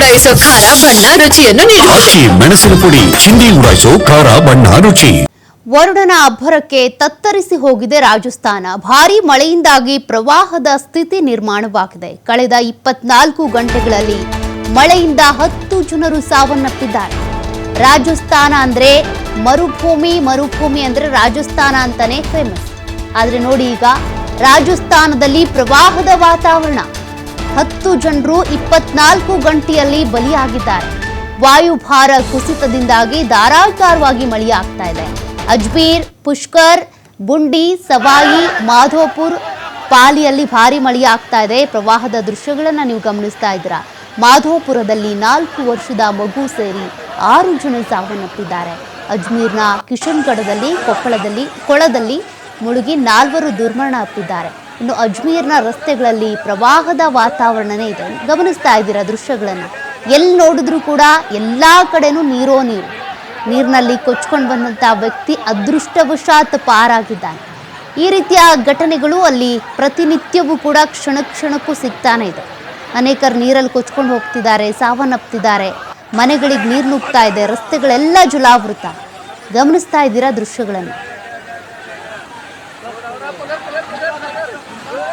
ಉಡಾಯಿಸೋ ಖಾರ ಬಣ್ಣ ರುಚಿಯನ್ನು ನೀಡುತ್ತದೆ ಮೆಣಸಿನ ಪುಡಿ ಚಿಂದಿ ಉಡಾಯಿಸೋ ಖಾರ ಬಣ್ಣ ರುಚಿ. ವರುಣನ ಅಬ್ಬರಕ್ಕೆ ತತ್ತರಿಸಿ ಹೋಗಿದೆ ರಾಜಸ್ಥಾನ. ಭಾರೀ ಮಳೆಯಿಂದಾಗಿ ಪ್ರವಾಹದ ಸ್ಥಿತಿ ನಿರ್ಮಾಣವಾಗಿದೆ. ಕಳೆದ ಇಪ್ಪತ್ನಾಲ್ಕು ಗಂಟೆಗಳಲ್ಲಿ ಮಳೆಯಿಂದ ಹತ್ತು ಜನರು ಸಾವನ್ನಪ್ಪಿದ್ದಾರೆ. ರಾಜಸ್ಥಾನ ಅಂದ್ರೆ ಮರುಭೂಮಿ ಮರುಭೂಮಿ ಅಂದ್ರೆ ರಾಜಸ್ಥಾನ ಅಂತಾನೆ ಫೇಮಸ್ ಆದ್ರೆ ನೋಡಿ ಈಗ ರಾಜಸ್ಥಾನದಲ್ಲಿ ಪ್ರವಾಹದ ವಾತಾವರಣ. ಹತ್ತು ಜನರು ಇಪ್ಪತ್ನಾಲ್ಕು ಗಂಟೆಯಲ್ಲಿ ಬಲಿಯಾಗಿದ್ದಾರೆ. ವಾಯುಭಾರ ಕುಸಿತದಿಂದಾಗಿ ಧಾರಾಕಾರವಾಗಿ ಮಳೆಯಾಗ್ತಾ ಇದೆ. ಅಜ್ಮೀರ್, ಪುಷ್ಕರ್, ಬುಂಡಿ, ಸವಾಯಿ, ಮಾಧೋಪುರ್ ಪಾಲಿಯಲ್ಲಿ ಭಾರಿ ಮಳೆಯಾಗ್ತಾ ಇದೆ. ಪ್ರವಾಹದ ದೃಶ್ಯಗಳನ್ನು ನೀವು ಗಮನಿಸ್ತಾ ಇದ್ದೀರಾ? ಮಾಧೋಪುರದಲ್ಲಿ ನಾಲ್ಕು ವರ್ಷದ ಮಗು ಸೇರಿ ಆರು ಜನ ಸಾವನ್ನಪ್ಪಿದ್ದಾರೆ. ಅಜ್ಮೀರ್ನ ಕಿಶನ್ಗಢದಲ್ಲಿ, ಕೊಪ್ಪಳದಲ್ಲಿ, ಕೊಳದಲ್ಲಿ ಮುಳುಗಿ ನಾಲ್ವರು ದುರ್ಮರಣ ಅಪ್ಪಿದ್ದಾರೆ ಇನ್ನು ಅಜ್ಮೀರ್ನ ರಸ್ತೆಗಳಲ್ಲಿ ಪ್ರವಾಹದ ವಾತಾವರಣನೇ ಇದೆ. ಗಮನಿಸ್ತಾ ಇದ್ದೀರಾ ದೃಶ್ಯಗಳನ್ನು? ಎಲ್ಲಿ ನೋಡಿದ್ರೂ ಕೂಡ ಎಲ್ಲ ಕಡೆನೂ ನೀರೋ ನೀರು. ನೀರಿನಲ್ಲಿ ಕೊಚ್ಕೊಂಡು ಬಂದಂಥ ವ್ಯಕ್ತಿ ಅದೃಷ್ಟವಶಾತ್ ಪಾರಾಗಿದ್ದಾನೆ. ಈ ರೀತಿಯ ಘಟನೆಗಳು ಅಲ್ಲಿ ಪ್ರತಿನಿತ್ಯವೂ ಕೂಡ ಕ್ಷಣ ಕ್ಷಣಕ್ಕೂ ಸಿಗ್ತಾನೆ ಇದೆ. ಅನೇಕರು ನೀರಲ್ಲಿ ಕೊಚ್ಕೊಂಡು ಹೋಗ್ತಿದ್ದಾರೆ, ಸಾವನ್ನಪ್ತಿದ್ದಾರೆ. ಮನೆಗಳಿಗೆ ನೀರು ನುಗ್ತಾ ಇದೆ, ರಸ್ತೆಗಳೆಲ್ಲ ಜುಲಾವೃತ. ಗಮನಿಸ್ತಾ ಇದ್ದೀರಾ ದೃಶ್ಯಗಳನ್ನು? คนละคนละคนละ